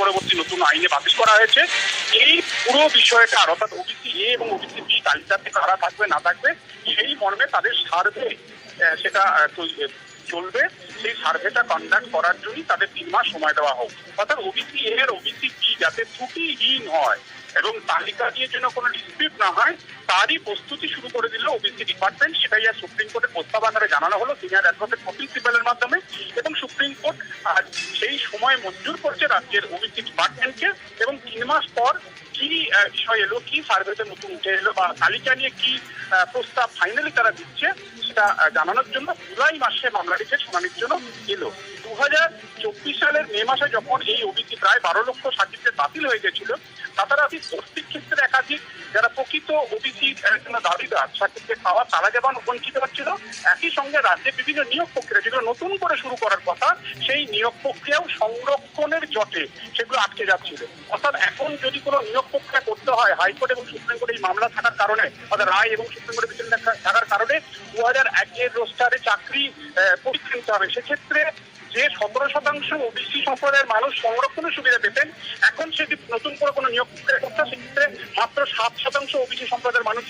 পরবর্তী নতুন আইনে বাতিল করা হয়েছে। এই পুরো বিষয়টা, অর্থাৎ ওবিসি এ এবং ওবিসি বি তালিকাতে কারা থাকবে, না থাকবে, সেই মর্মে তাদের সার্ভে সেটা চলবে সেই সার্ভেটা কন্ডাক্ট করার জন্যই তাদের তিন মাস সময় দেওয়া হোক। অর্থাৎ ওবিসি এ এর ওবিসি বি যাতে ত্রুটিহীন হয় এবং তালিকা নিয়ে যেন কোনো ডিসপিউট না হয়, তারই প্রস্তুতি শুরু করে দিল ওবিসি ডিপার্টমেন্ট সেটাই আর সুপ্রিম কোর্টের প্রস্তাব আকারে জানানো হলো। সিনিয়র অ্যাডভোকেট কপিল সিবালের মাধ্যমে এবং আজ সেই সময় মঞ্জুর করছে রাজ্যের ওবিসি ডিপার্টমেন্টকে এবং তিন মাস পর কি বিষয় এলো, কি সার্ভেতে নতুন উঠে এলো বা তালিকা নিয়ে কি প্রস্তাব ফাইনালি তারা দিচ্ছে সেটা জানানোর জন্য জুলাই মাসে মামলাটিকে শুনানির জন্য এলো। দু হাজার চব্বিশ সালের মে মাসে যখন এই ওবিসি প্রায় বারো লক্ষ সার্টিফিকেট বাতিল হয়ে গেছিল রাতারাতি ভর্তির ক্ষেত্রে একাধিক যারা প্রকৃত ওবিসি জন্য দাবিদার সার্টিফিকেট পাওয়া তারা যেমন বঞ্চিত হচ্ছিল, একই সঙ্গে রাজ্যের বিভিন্ন নিয়োগ প্রক্রিয়া, যেগুলো নতুন করে শুরু করার কথা, সেই নিয়োগ প্রক্রিয়াও সংরক্ষণের জটে সেগুলো আটকে যাচ্ছিল। অর্থাৎ এখন যদি কোনো নিয়োগ প্রক্রিয়া করতে হয়, হাইকোর্ট এবং সুপ্রিম কোর্টে এই মামলা থাকার কারণে, অর্থাৎ রায় এবং সুপ্রিম কোর্টের বিচার থাকার কারণে দু হাজার একের রোস্টারে চাকরি পরীক্ষা নিতে হবে। সেক্ষেত্রে যে সতেরো শতাংশ ওবিসি সম্প্রদায়ের মানুষ সংরক্ষণের সুবিধা পেতেন, এখন সেটি নতুন করে কোনো নিয়োগ প্রক্রিয়া করতে সেক্ষেত্রে মাত্র সাত শতাংশ ওবিসি সম্প্রদায়ের মানুষ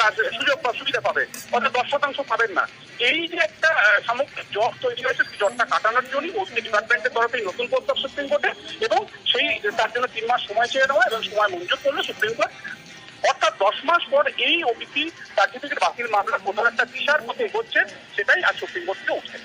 তার সুযোগ বা সুবিধা পাবে, অর্থাৎ দশ শতাংশ পাবেন না। এই যে একটা সামগ্রিক জট তৈরি হয়েছে, সেই জটটা কাটানোর জন্যই ওবিসি ডিপার্টমেন্টের তরফে নতুন প্রস্তাব সুপ্রিম কোর্টে, এবং সেই, তার জন্য তিন মাস সময় চেয়ে নেওয়া এবং সময় মঞ্জুর করল সুপ্রিম কোর্ট। অর্থাৎ দশ মাস পর এই ওবিসি সার্টিফিকেট বাতিল মামলা কোথাও একটা দিশার পথে এগোচ্ছে, সেটাই আজ সুপ্রিম কোর্টে উঠছে